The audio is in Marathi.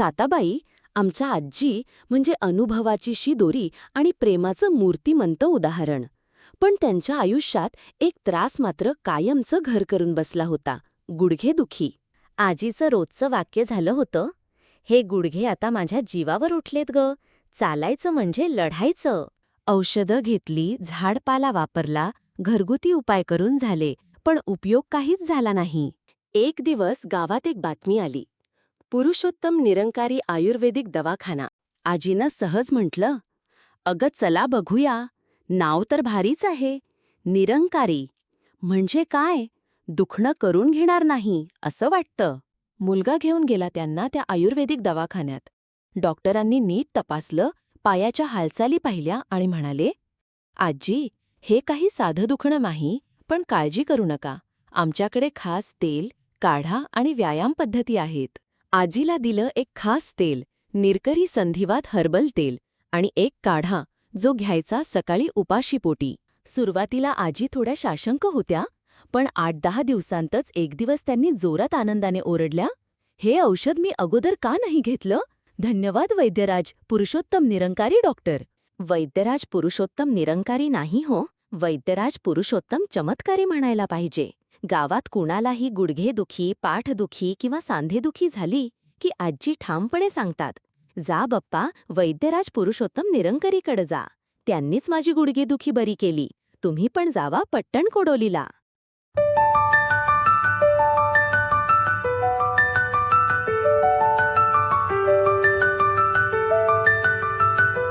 साताबाई आमच्या आजी म्हणजे अनुभवाची शिदोरी आणि प्रेमाचं मूर्तिमंत उदाहरण. पण त्यांच्या आयुष्यात एक त्रास मात्र कायमचं घर करून बसला होता गुडघेदुखी आजीचं रोजचं वाक्य झालं होतं हे गुडघे आता माझ्या जीवावर उठलेत ग चालायचं म्हणजे लढायचं. औषधं घेतली झाडपाला वापरला घरगुती उपाय करून झाले पण उपयोग काहीच झाला नाही. एक दिवस गावात एक बातमी आली. पुरुषोत्तम निरंकारी आयुर्वेदिक दवाखाना. आजीनं सहज म्हटलं अगं चला बघूया नाव तर भारीच आहे निरंकारी. म्हणजे काय? दुखणं करून घेणार नाही असं वाटतं. मुलगा घेऊन गेला त्यांना त्या आयुर्वेदिक दवाखान्यात. डॉक्टरांनी नीट तपासलं पायाच्या हालचाली पाहिल्या आणि म्हणाले आजी हे काही साधं दुखणं नाही पण काळजी करू नका. आमच्याकडे खास तेल काढा आणि व्यायाम पद्धती आहेत. आजीला दिलं एक खास तेल निरकरी संधिवात हर्बल तेल आणि एक काढा जो घ्यायचा सकाळी उपाशीपोटी. सुरुवातीला आजी थोड्या शाशंक होत्या पण आठ दहा दिवसांतच एक दिवस त्यांनी जोरात आनंदाने ओरडल्या हे औषध मी अगोदर का नाही घेतलं? धन्यवाद वैद्यराज पुरुषोत्तम निरंकारी डॉक्टर. वैद्यराज पुरुषोत्तम निरंकारी नाही हो वैद्यराज पुरुषोत्तम चमत्कारी म्हणायला पाहिजे. गावात कुणालाही गुडघेदुखी पाठदुखी किंवा सांधेदुखी झाली की आजी ठामपणे सांगतात जा बप्पा वैद्यराज पुरुषोत्तम निरंकरीकडे जा. त्यांनीच माझी गुडघेदुखी बरी केली. तुम्ही पण जावा पट्टण कोडोलीला.